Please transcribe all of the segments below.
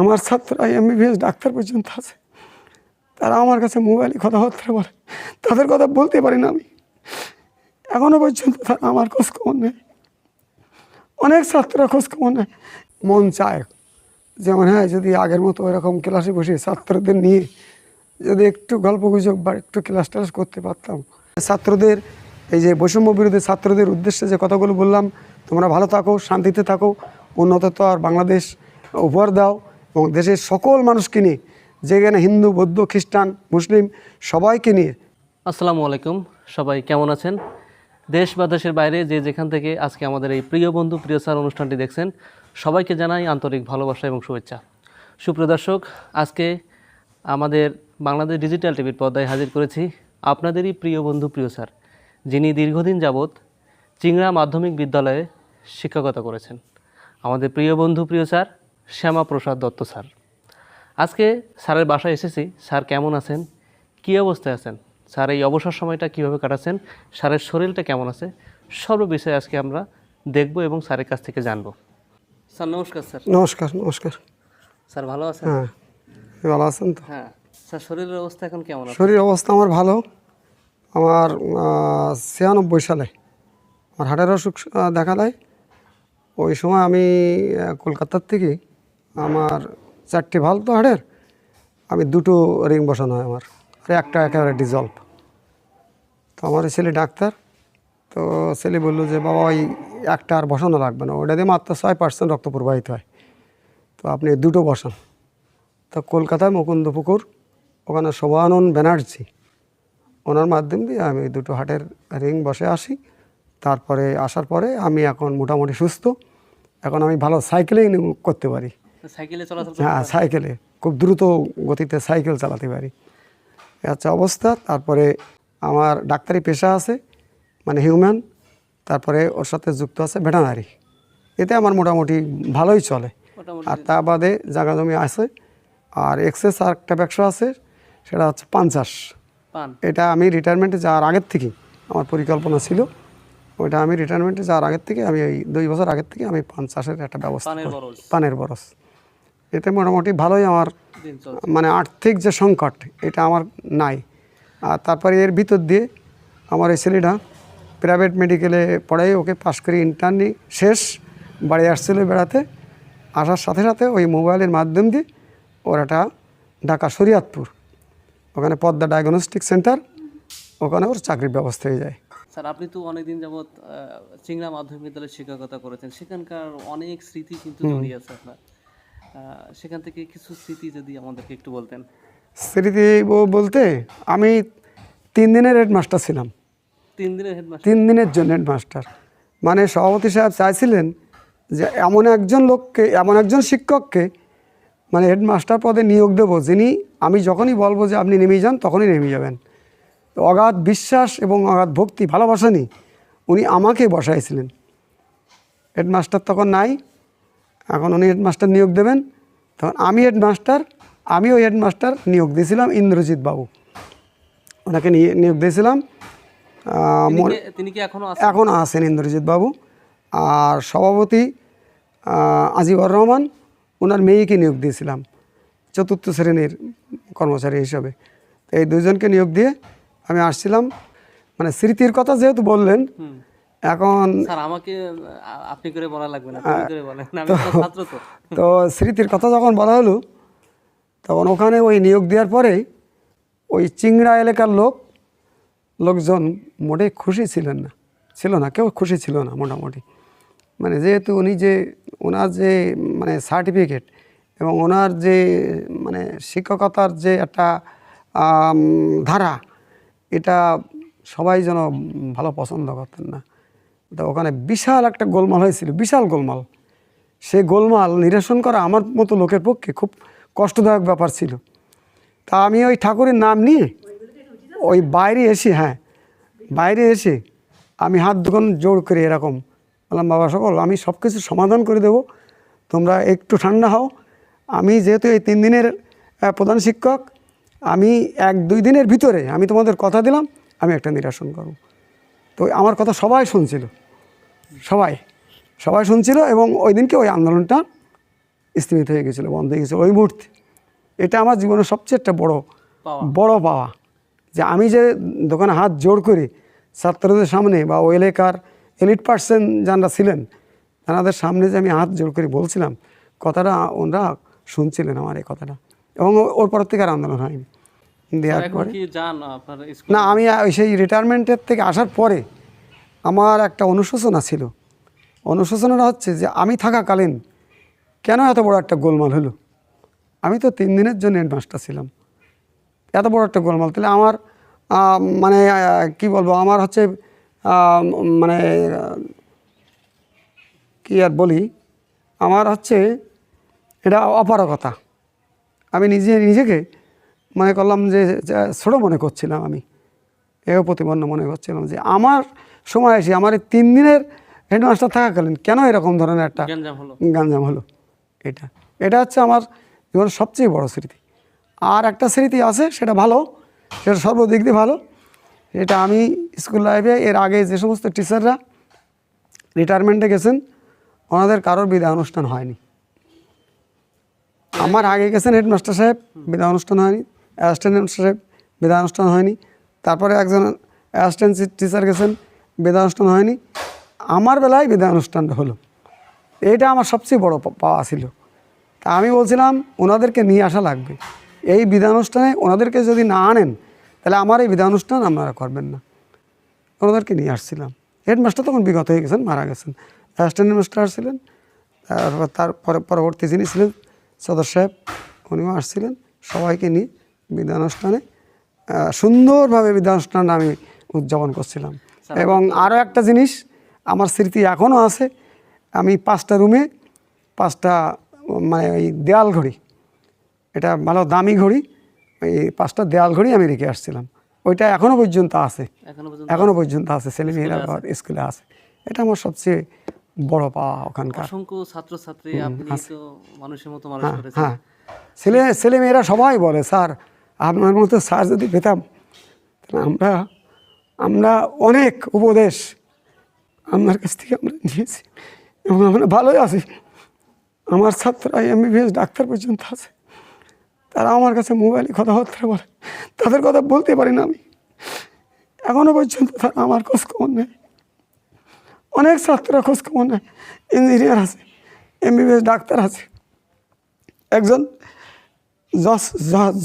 আমার ছাত্ররা MBBS doctor পর্যন্ত আছে। তারা আমার কাছে মোবাইলে কথাবার্তা বলে। তাদের কথা বলতে পারি না আমি। এখনও পর্যন্ত তারা আমার খোঁজখবর নেই অনেক ছাত্ররা খোঁজখবর নেয়। মন চায় যেমন হ্যাঁ যদি আগের মতো এরকম ক্লাসে বসে ছাত্রদের নিয়ে যদি একটু গল্প গুজব বা একটু ক্লাস টাস করতে পারতাম। ছাত্রদের, এই যে বৈষম্য বিরোধী ছাত্রদের উদ্দেশ্যে যে কথাগুলো বললাম, তোমরা ভালো থাকো, শান্তিতে থাকো উন্নততর আর বাংলাদেশ উপহার দাও। এবং দেশের সকল মানুষকে নিয়ে, যেখানে হিন্দু, বৌদ্ধ, খ্রিস্টান, মুসলিম, সবাইকে নিয়ে। আসসালামু আলাইকুম, সবাই কেমন আছেন? দেশ বা দেশের বাইরে যে যেখান থেকে আজকে আমাদের এই প্রিয় বন্ধু, প্রিয় স্যার অনুষ্ঠানটি দেখছেন, সবাইকে জানাই আন্তরিক ভালোবাসা এবং শুভেচ্ছা। সুপ্রিয় দর্শক, আজকে আমাদের বাংলাদেশ ডিজিটাল টিভির পর্দায় হাজির করেছি আপনাদেরই প্রিয় বন্ধু, প্রিয় স্যার, যিনি দীর্ঘদিন যাবৎ চিংড়া মাধ্যমিক বিদ্যালয়ে শিক্ষকতা করেছেন। আমাদের প্রিয় বন্ধু, প্রিয় স্যার শ্যামা প্রসাদ দত্ত স্যার। আজকে স্যারের বাসায় এসেছি। স্যার কেমন আছেন? কী অবস্থায় আছেন? স্যার এই অবসর সময়টা কীভাবে কাটাচ্ছেন? স্যারের শরীরটা কেমন আছে? সর্ব বিষয়ে আজকে আমরা দেখব এবং স্যারের কাছ থেকে জানব। স্যার নমস্কার স্যার। নমস্কার নমস্কার। স্যার ভালো আছেন? হ্যাঁ ভালো আছেন তো? হ্যাঁ স্যার শরীরের অবস্থা এখন কেমন আছে? শরীর অবস্থা আমার ভালো। আমার ছিয়ানব্বই সালে আমার হার্টের অসুখ দেখা দেয়। ওই সময় আমি কলকাতার থেকে আমার চারটি ভালো তো হাড়ের, আমি দুটো রিং বসানো হয় আমার, আর একটা একেবারে ডিজলভ তো আমার ছেলে ডাক্তার, তো ছেলে বলল যে, বাবা, ওই একটা আর বসানো লাগবে না, ওটা দিয়ে মাত্র ছয় পার্সেন্ট রক্ত প্রবাহিত হয়। তো আপনি দুটো বসান। তো কলকাতায় মুকুন্দপুকুর, ওখানে শোভানন্দ ব্যানার্জি, ওনার মাধ্যম দিয়ে আমি দুটো হাটের রিং বসে আসি। তারপরে আসার পরে আমি এখন মোটামুটি সুস্থ, এখন আমি ভালো সাইকেলিং করতে পারি। সাইকেলে চলাচল হ্যাঁ সাইকেলে। খুব দ্রুত গতিতে সাইকেল চালাতে পারি। এ হচ্ছে অবস্থা। তারপরে আমার ডাক্তারি পেশা আছে মানে হিউম্যান। তারপরে ওর সাথে যুক্ত আছে ভেটানারি। এতে আমার মোটামুটি ভালোই চলে। আর তা বাদে জায়গা জমি আছে। আর এক্সেস আর একটা ব্যবসা আছে সেটা হচ্ছে পান চাষ। এটা আমি রিটায়ারমেন্টে যাওয়ার আগের থেকেই আমার পরিকল্পনা ছিল। ওইটা আমি রিটায়ারমেন্টে যাওয়ার আগের থেকে আমি এই দুই বছর আগের থেকে আমি পান চাষের একটা ব্যবস্থা পানের বরস। এতে মোটামুটি ভালোই আমার মানে আর্থিক যে সংকট এটা আমার নাই। আর তারপরে এর ভিতর দিয়ে আমার এই ছেলেটা প্রাইভেট মেডিকেলে পড়াই ওকে পাশ করে ইন্টার্নি শেষ বাড়ি আসছিল বেড়াতে। আসার সাথে সাথে ওই মোবাইলের মাধ্যম দিয়ে ওর একটা ঢাকা শরিয়াতপুর ওখানে পদ্মা ডায়াগনস্টিক সেন্টার ওখানে ওর চাকরির ব্যবস্থা হয়ে যায়। স্যার আপনি তো অনেকদিন যাবৎ চিংড়া মাধ্যমিক বিদ্যালয়ে শিক্ষকতা করেছেন। সেখানকার অনেক স্মৃতি কিন্তু জড়িয়ে আছে আপনার। সেখান থেকে কিছু স্মৃতি যদি আমাদেরকে একটু বলতেন। স্মৃতি বলতে আমি তিন দিনের হেডমাস্টার ছিলাম। তিন দিনের হেডমাস্টার তিন দিনের জন্য হেডমাস্টার। মানে সভাপতি সাহেব চাইছিলেন যে এমন একজন লোককে এমন একজন শিক্ষককে মানে হেডমাস্টার পদে নিয়োগ দেবো যিনি আমি যখনই বলব যে আপনি নেমে যান তখনই নেমে যাবেন। তো অগাধ বিশ্বাস এবং অগাধ ভক্তি ভালোবাসা উনি আমাকে বসাইছিলেন। হেডমাস্টার তখন নাই এখন উনি হেডমাস্টার নিয়োগ দেবেন। তখন আমি হেডমাস্টার আমি ওই হেডমাস্টার নিয়োগ দিয়েছিলাম ইন্দ্রজিৎ বাবু। ওনাকে নিয়ে নিয়োগ দিয়েছিলাম। এখনও আছেন? ইন্দ্রজিৎ বাবু। আর সভাপতি আজিবর রহমান ওনার মেয়েকে নিয়োগ দিয়েছিলাম চতুর্থ শ্রেণির কর্মচারী হিসাবে। এই দুজনকে নিয়োগ দিয়ে আমি আসছিলাম। মানে স্মৃতির কথা যেহেতু বললেন। এখন স্যার আমাকে আপনি করে বলা লাগবে না করে বলেন আমি তো ছাত্র তো। তো স্মৃতির কথা যখন বলা হলো তখন ওখানে ওই নিয়োগ দেওয়ার পরে ওই চিংড়া এলাকার লোক লোকজন মোটে খুশি ছিলেন না ছিল না কেউ খুশি ছিল না মোটামুটি। মানে যেহেতু উনি যে ওনার যে মানে সার্টিফিকেট এবং ওনার যে মানে শিক্ষকতার যে একটা ধারা এটা সবাই যেন ভালো পছন্দ করতেন না। তো ওখানে বিশাল একটা গোলমাল হয়েছিল, বিশাল গোলমাল। সেই গোলমাল নিরসন করা আমার মতো লোকের পক্ষে খুব কষ্টদায়ক ব্যাপার ছিল। তা আমি ওই ঠাকুরের নাম নিয়ে ওই বাইরে এসে হ্যাঁ বাইরে এসে আমি হাত দুখন জোর করে এরকম বললাম, বাবা সকল, আমি সব কিছু সমাধান করে দেব। তোমরা একটু ঠান্ডা হও। আমি যেহেতু এই তিন দিনের প্রধান শিক্ষক, আমি এক দুই দিনের ভিতরে আমি তোমাদের কথা দিলাম, আমি একটা নিরাসন করব। তো আমার কথা সবাই শুনছিল। সবাই সবাই শুনছিল এবং ওই দিনকে ওই আন্দোলনটা স্থিমিত হয়ে গেছিল বন্ধ হয়ে গেছিল ওই মুহূর্তে। এটা আমার জীবনের সবচেয়ে একটা বড় বড় পাওয়া। যে আমি যে দোকানে হাত জোড় করে ছাত্রদের সামনে বা ওই এলাকার এলিট পার্সেন্ট যারা ছিলেন তাদের সামনে যে আমি হাত জোড় করে বলছিলাম কথাটা ওনারা শুনছিলেন আমার এই কথাটা। এবং ওর পর থেকে আর আন্দোলন হয়নি। দেওয়ার পরে না আমি সেই রিটায়ারমেন্টের থেকে আসার পরে আমার একটা অনুশোচনা ছিল। অনুশোচনাটা হচ্ছে যে আমি থাকাকালীন কেন এত বড় একটা গোলমাল হলো? আমি তো তিন দিনের জন্য হেডমাস্টার ছিলাম। এত বড় একটা গোলমাল, তাহলে আমার মানে কি বলব, আমার হচ্ছে মানে কি আর বলি, আমার হচ্ছে এটা অপারগতা। আমি নিজে, নিজেকে মনে করলাম যে, ছোটো মনে করছিলাম আমি। এও প্রতিপন্ন মনে করছিলাম যে আমার সময় এসে আমার এই তিন দিনের হেডমাস্টার থাকাকালীন কেন এরকম ধরনের একটা গাঞ্জাম হলো? এটা এটা হচ্ছে আমার জীবনের সবচেয়ে বড় স্মৃতি। আর একটা স্মৃতি আছে সেটা ভালো সেটা সর্বদিক দিয়ে ভালো। এটা আমি স্কুল লাইফে এর আগে যে সমস্ত টিচাররা রিটায়ারমেন্টে গেছেন ওনাদের কারোর বিদায় অনুষ্ঠান হয়নি। আমার আগে গেছেন হেডমাস্টার সাহেব বিদায় অনুষ্ঠান হয়নি। অ্যাসিস্ট্যান্ট সাহেব বিদায় অনুষ্ঠান হয়নি। তারপরে একজন অ্যাসিস্ট্যান্ট টিচার গেছেন বিদায় অনুষ্ঠান হয়নি। আমার বেলায় বিদায় অনুষ্ঠানটা হলো। এইটা আমার সবচেয়ে বড় পাওয়া ছিল। তা আমি বলছিলাম, ওনাদেরকে নিয়ে আসা লাগবে। এই বিধানুষ্ঠানে ওনাদেরকে যদি না আনেন, তাহলে আমার এই বিধানুষ্ঠান আপনারা করবেন না। ওনাদেরকে নিয়ে আসছিলাম। হেডমাস্টার তখন বিগত হয়ে গেছেন, মারা গেছেন। অ্যাসিস্ট্যান্ট হেডমাস্টার আসছিলেন তারপর তার পরে- পরবর্তী যিনি ছিলেন, সদর সাহেব, উনিও আসছিলেন। সবাইকে নিয়ে বিধানুষ্ঠানে সুন্দরভাবে বিধানুষ্ঠান আমি উদযাপন করছিলাম। এবং আরও একটা জিনিস আমার স্মৃতি এখনও আছে। আমি পাঁচটা রুমে পাঁচটা মানে ওই দেয়াল ঘড়ি এটা ভালো দামি ঘড়ি ওই পাঁচটা দেয়াল ঘড়ি আমি রেখে আসছিলাম। ওইটা এখনও পর্যন্ত আছে। এখনও পর্যন্ত আছে? ছেলেমেয়েরা আবার স্কুলে আছে? এটা আমার সবচেয়ে বড় পাওয়া ওখানকার। অসংখ্য ছাত্রছাত্রী আপনি তো মানুষের মতো মানুষ হ্যাঁ। করেছেন হ্যাঁ ছেলে মেয়েরা সবাই বলে স্যার আপনার মতো স্যার যদি পেতাম তাহলে আমরা আমরা অনেক উপদেশ আপনার কাছ থেকে আমরা নিয়েছি এবং আমরা ভালোই আছি। আমার ছাত্ররা এমবিবিএস ডাক্তার পর্যন্ত আছে। তারা আমার কাছে মোবাইলে কথাবার্তা বলে। তাদের কথা বলতে পারি না আমি। এখনও পর্যন্ত তারা আমার খোঁজ খবর নেই অনেক ছাত্ররা খোঁজ খবর নেয়। ইঞ্জিনিয়ার আছে এম এমবিবিএস ডাক্তার আছে। একজন জজ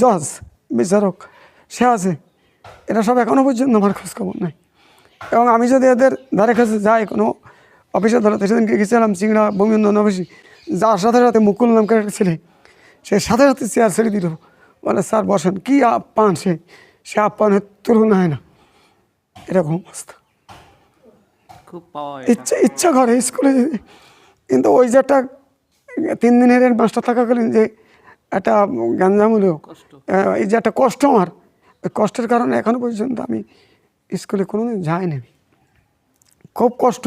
জজ বিচারক। সে আছে এরা সব এখনও পর্যন্ত আমার খোঁজ খবর নেই। এবং আমি যদি এদের ধারে কাছে যাই কোনো অফিসে ধরাতে সেদিনকে গেছিলাম চিংড়া বঙ্গবন্ধু অফিসে। যার সাথে সাথে মুকুল নামকে একটা ছেলে সে সাথে সাথে চেয়ার ছেড়ে দিল। বলে স্যার বসেন কী আপ্যান সে? সে আপ্যানের তুলনা হয় না। এরকম অবস্থা। এটা। ইচ্ছা ইচ্ছা করে স্কুলে কিন্তু ওই যে একটা তিন দিনের মাস্টার থাকাকালীন যে একটা গাঞ্জাম এই যে একটা কষ্ট আমার ওই কষ্টের কারণে এখনও পর্যন্ত আমি স্কুলে কোনোদিন যাইনি। আমি। খুব কষ্ট।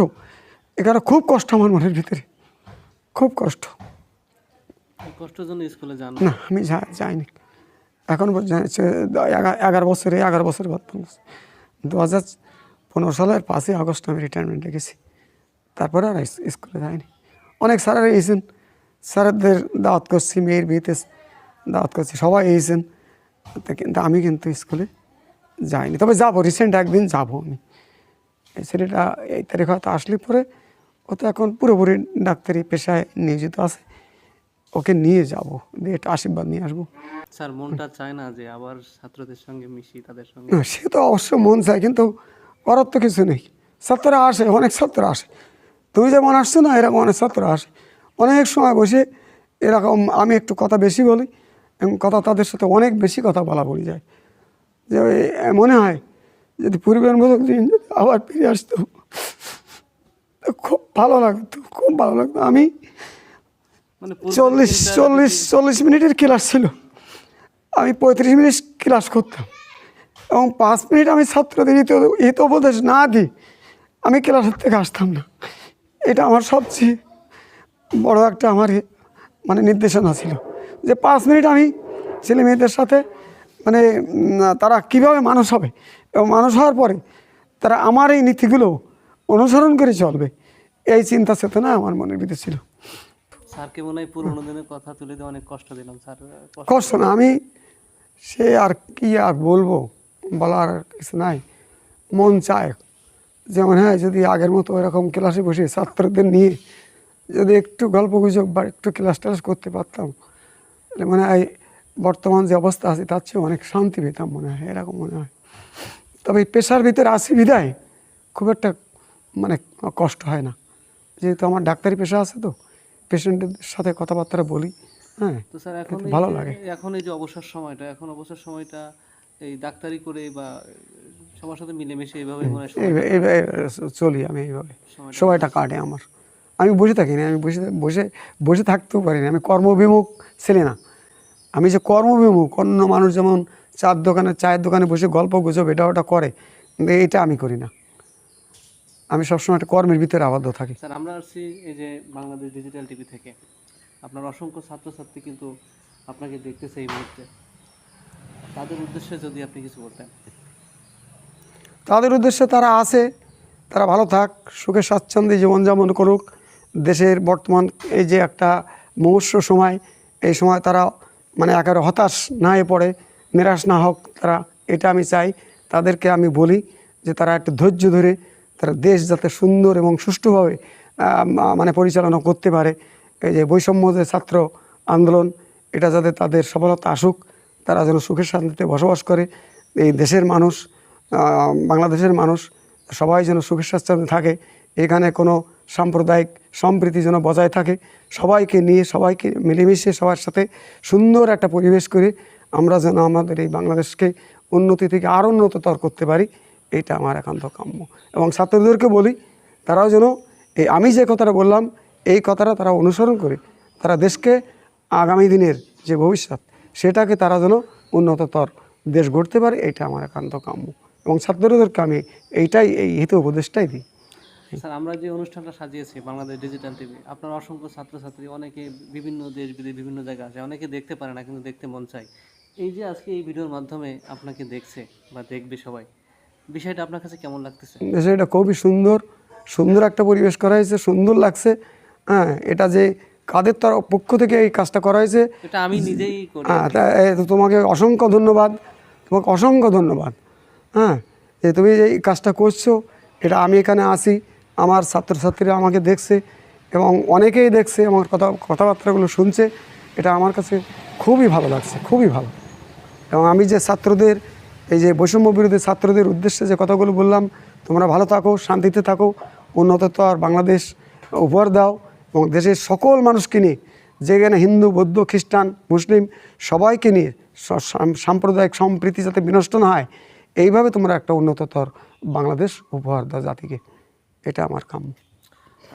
এখানে খুব কষ্ট আমার মনের ভিতরে। খুব কষ্ট। কষ্টের জন্য স্কুলে যান না? আমি যাইনি। এখন পর্যন্ত এগারো বছরে এগারো বছর বাদ দু হাজার পনেরো সালের পাঁচই আগস্ট আমি রিটায়ারমেন্টে গেছি। তারপরে আর স্কুলে যাইনি। অনেক স্যারেরা এসেছেন। স্যারদের দাওয়াত করছি মেয়ের বিয়েতে দাওয়াত করছি সবাই এসেছেন। তা কিন্তু আমি কিন্তু স্কুলে যাইনি। তবে যাব রিসেন্ট একদিন যাব আমি। এই ছেলেটা এই তারিখ হয়তো আসলে পরে ও তো এখন পুরোপুরি ডাক্তারি পেশায় নিয়োজিত আছে। ওকে নিয়ে যাব দিয়ে একটা আশীর্বাদ নিয়ে আসব। স্যার মনটা চায় না যে আবার ছাত্রদের সঙ্গে মিশি তাদের সঙ্গে? সে তো অবশ্য মন চায় কিন্তু করার তো কিছু নেই। ছাত্ররা আসে অনেক ছাত্ররা আসে। তুমি যেমন আসছো না এরকম অনেক ছাত্ররা আসে। অনেক সময় বসে এরকম আমি একটু কথা বেশি বলি এবং কথা তাদের সাথে অনেক বেশি কথা বলা বলি যায়। যে মনে হয় যদি পূর্বের মতো দিন যদি আবার ফিরে আসতো খুব ভালো লাগতো খুব ভালো লাগতো। আমি মানে চল্লিশ চল্লিশ চল্লিশ মিনিটের ক্লাস ছিল আমি পঁয়ত্রিশ মিনিট ক্লাস করতাম। এবং পাঁচ মিনিট আমি ছাত্রদের হিত উপদেশ না দিই আমি ক্লাসের থেকে আসতাম না। এটা আমার সবচেয়ে বড় একটা আমার মানে নির্দেশনা ছিল। যে পাঁচ মিনিট আমি ছেলে মেয়েদের সাথে মানে তারা কীভাবে মানুষ হবে এবং মানুষ হওয়ার পরে তারা আমার এই নীতিগুলো অনুসরণ করে চলবে এই চিন্তা চেতনা আমার মনের ভিতরে ছিল। স্যারকে মনে হয় পুরোনো দিনের কথা তুলে দিয়ে অনেক কষ্ট দিলাম স্যার? কষ্ট- না আমি সে আর কি আর বলব বলার কিছু নাই। মন চায় যেমন হ্যাঁ যদি আগের মতো এরকম ক্লাসে বসে ছাত্রদের নিয়ে যদি একটু গল্প গুজব বা একটু ক্লাস টালাস করতে পারতাম মনে হয় বর্তমান যে অবস্থা আছে তার চেয়ে অনেক শান্তি পেতাম মনে হয় এরকম মনে হয়। তবে এই পেশার ভিতরে আসি বিদায় খুব একটা মানে কষ্ট হয় না। যেহেতু আমার ডাক্তারি পেশা আছে তো পেশেন্টের সাথে কথাবার্তা বলি হ্যাঁ তো স্যার এখন ভালো লাগে। এখন এই যে অবসর সময়টা এখন অবসর সময়টা এই ডাক্তারি করে বা সবার সাথে মিলেমিশে এইভাবে চলি আমি এইভাবে। সময়টা কাটে আমার। আমি বসে থাকি না আমি বসে বসে বসে থাকতেও পারি না। আমি কর্মবিমুখ ছেলে না। আমি যে কর্মবিমুখ অন্য মানুষ যেমন চার দোকানে চায়ের দোকানে বসে গল্প গুজব এটা ওটা করে কিন্তু এটা আমি করি না। আমি সবসময় একটা কর্মের ভিতরে আবদ্ধ থাকি। স্যার আমরা আসছি এই যে বাংলাদেশ ডিজিটাল টিভি থেকে। আপনার অসংখ্য ছাত্রছাত্রী কিন্তু আপনাকে দেখতেছে এই মুহূর্তে। তাদের উদ্দেশ্যে যদি আপনি কিছু বলতেন। তাদের উদ্দেশ্যে তারা আছে তারা ভালো থাক সুখে স্বাচ্ছন্দ্যে জীবনযাপন করুক। দেশের বর্তমান এই যে একটা মুমূর্ষ সময়, এই সময় তারা মানে একেবারে হতাশ না হয়ে পড়ে, নিরাশ না হোক তারা, এটা আমি চাই। তাদেরকে আমি বলি যে তারা একটু ধৈর্য ধরে তারা দেশ যাতে সুন্দর এবং সুষ্ঠুভাবে মানে পরিচালনা করতে পারে। এই যে বৈষম্য যে ছাত্র আন্দোলন, এটা যাতে তাদের সফলতা আসুক, তারা যেন সুখের শান্তিতে বসবাস করে। এই দেশের মানুষ বাংলাদেশের মানুষ, সবাই যেন সুখের স্বাচ্ছন্দ্যে থাকে। এখানে কোনো সাম্প্রদায়িক সম্প্রীতি যেন বজায় থাকে, সবাইকে নিয়ে, সবাইকে মিলেমিশে, সবার সাথে সুন্দর একটা পরিবেশ করে আমরা যেন আমাদের এই বাংলাদেশকে উন্নতি থেকে আরও উন্নততর করতে পারি, এটা আমার একান্ত কাম্য। এবং ছাত্রদেরকে বলি, তারাও যেন এই আমি যে কথাটা বললাম, এই কথাটা তারা অনুসরণ করে, তারা দেশকে আগামী দিনের যে ভবিষ্যৎ, সেটাকে তারা যেন উন্নততর দেশ গড়তে পারে, এটা আমার একান্ত কাম্য। এবং ছাত্রদেরকে আমি এইটাই, এই হিত উপদেশটাই দিই। স্যার আমরা যে অনুষ্ঠানটা সাজিয়েছি বাংলাদেশ ডিজিটাল টিভি আপনার অসংখ্য ছাত্রছাত্রী অনেকে বিভিন্ন দেশ বিদেশ বিভিন্ন জায়গা আছে অনেকে দেখতে পারে না কিন্তু দেখতে মন চায়। এই যে আজকে এই ভিডিওর মাধ্যমে আপনাকে দেখছে বা দেখবে সবাই বিষয়টা আপনার কাছে কেমন লাগতেছে? এটা খুবই সুন্দর সুন্দর একটা পরিবেশ করা হয়েছে সুন্দর লাগছে। হ্যাঁ এটা যে কাদের তার পক্ষ থেকে এই কাজটা করা হয়েছে এটা আমি নিজেই হ্যাঁ তোমাকে অসংখ্য ধন্যবাদ তোমাকে অসংখ্য ধন্যবাদ। হ্যাঁ যে তুমি এই কাজটা করছ এটা আমি এখানে আসি। আমার ছাত্রছাত্রীরা আমাকে দেখছে এবং অনেকেই দেখছে আমার কথা, কথাবার্তাগুলো শুনছে। এটা আমার কাছে খুবই ভালো লাগছে, খুবই ভালো। এবং আমি যে ছাত্রদের, এই যে বৈষম্য বিরোধী ছাত্রদের উদ্দেশ্যে যে কথাগুলো বললাম, তোমরা ভালো থাকো, শান্তিতে থাকো উন্নততর বাংলাদেশ উপহার দাও এবং দেশের সকল মানুষকে নিয়ে, যেখানে হিন্দু, বৌদ্ধ, খ্রিস্টান, মুসলিম, সবাইকে নিয়ে সাম্প্রদায়িক সম্প্রীতি যাতে বিনষ্ট না হয়, এইভাবে তোমরা একটা উন্নততর বাংলাদেশ উপহার দাও জাতিকে। এটা আমার কাম্য।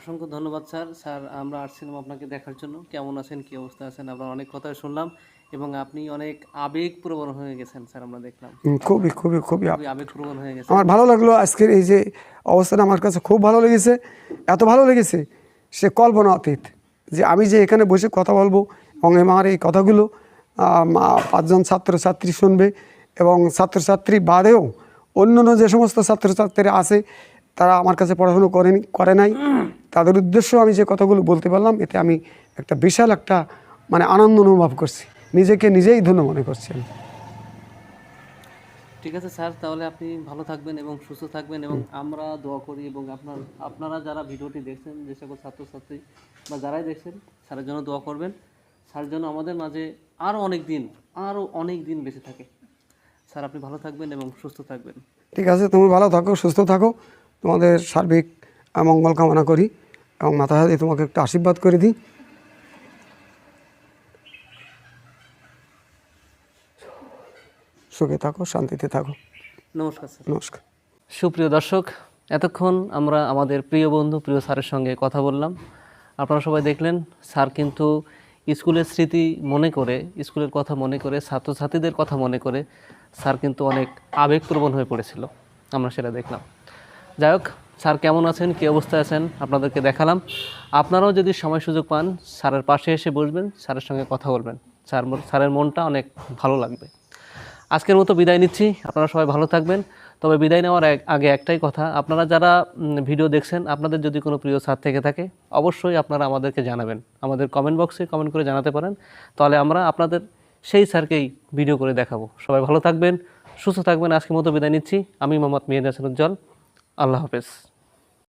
অসংখ্য ধন্যবাদ স্যার। স্যার আমরা আসছিলাম আপনাকে দেখার জন্য কেমন আছেন কী অবস্থা আছেন আমরা অনেক কথা শুনলাম এবং আপনি অনেক আবেগপ্রবণ হয়ে গেছেন স্যার আমরা দেখলাম। খুবই খুবই খুবই খুবই আবেগপ্রবণ হয়ে গেছে আমার ভালো লাগল আজকের এই যে অবস্থাটা আমার কাছে খুব ভালো লেগেছে। এত ভালো লেগেছে সে কল্পনা অতীত যে আমি যে এখানে বসে কথা বলব এবং আমার এই কথাগুলো পাঁচজন ছাত্রছাত্রী শুনবে এবং ছাত্রছাত্রী বাদেও অন্যান্য যে সমস্ত ছাত্রছাত্রীরা আছে তারা আমার কাছে পড়াশুনো করেনি করে নাই। তাদের উদ্দেশ্য আমি যে কথাগুলো বলতে পারলাম এতে আমি একটা বিশাল একটা মানে আনন্দ অনুভব করছি। নিজেকে নিজেই ধন্য মনে করছি আমি। ঠিক আছে স্যার তাহলে আপনি ভালো থাকবেন এবং সুস্থ থাকবেন এবং আমরা দোয়া করি এবং আপনার আপনারা যারা ভিডিওটি দেখছেন যে সকল ছাত্রছাত্রী বা যারাই দেখছেন স্যারের জন্য দোয়া করবেন। স্যার যেন আমাদের মাঝে আরও অনেক দিন আরও অনেক দিন বেঁচে থাকে। স্যার আপনি ভালো থাকবেন এবং সুস্থ থাকবেন। ঠিক আছে তুমি ভালো থাকো সুস্থ থাকো। তোমাদের সার্বিক মঙ্গল কামনা করি এবং মাথা হাতে তোমাকে একটু আশীর্বাদ করে দিই। সুখে থাকো শান্তিতে থাকো। নমস্কার স্যার। নমস্কার। সুপ্রিয় দর্শক এতক্ষণ আমরা আমাদের প্রিয় বন্ধু প্রিয় স্যারের সঙ্গে কথা বললাম। আপনারা সবাই দেখলেন স্যার কিন্তু স্কুলের স্মৃতি মনে করে স্কুলের কথা মনে করে ছাত্রছাত্রীদের কথা মনে করে স্যার কিন্তু অনেক আবেগপ্রবণ হয়ে পড়েছিল। আমরা সেটা দেখলাম। যাই হোক, স্যার কেমন আছেন? কী অবস্থায় আছেন? আপনাদেরকে দেখালাম। আপনারাও যদি সময় সুযোগ পান, স্যারের পাশে এসে বসবেন, স্যারের সঙ্গে কথা বলবেন। স্যার স্যারের মনটা অনেক ভালো লাগবে। আজকের মতো বিদায় নিচ্ছি। আপনারা সবাই ভালো থাকবেন। তবে বিদায় নেওয়ার আগে একটাই কথা, আপনারা যারা ভিডিও দেখছেন, আপনাদের যদি কোনো প্রিয় স্যার থেকে থাকে, অবশ্যই আপনারা আমাদেরকে জানাবেন। আমাদের কমেন্ট বক্সে কমেন্ট করে জানাতে পারেন। তাহলে আমরা আপনাদের সেই স্যারকেই ভিডিও করে দেখাবো। সবাই ভালো থাকবেন, সুস্থ থাকবেন। আজকের মতো বিদায় নিচ্ছি। আমি মোহাম্মদ হাসান উজ্জ্বল আল্লাহ হাফেজ।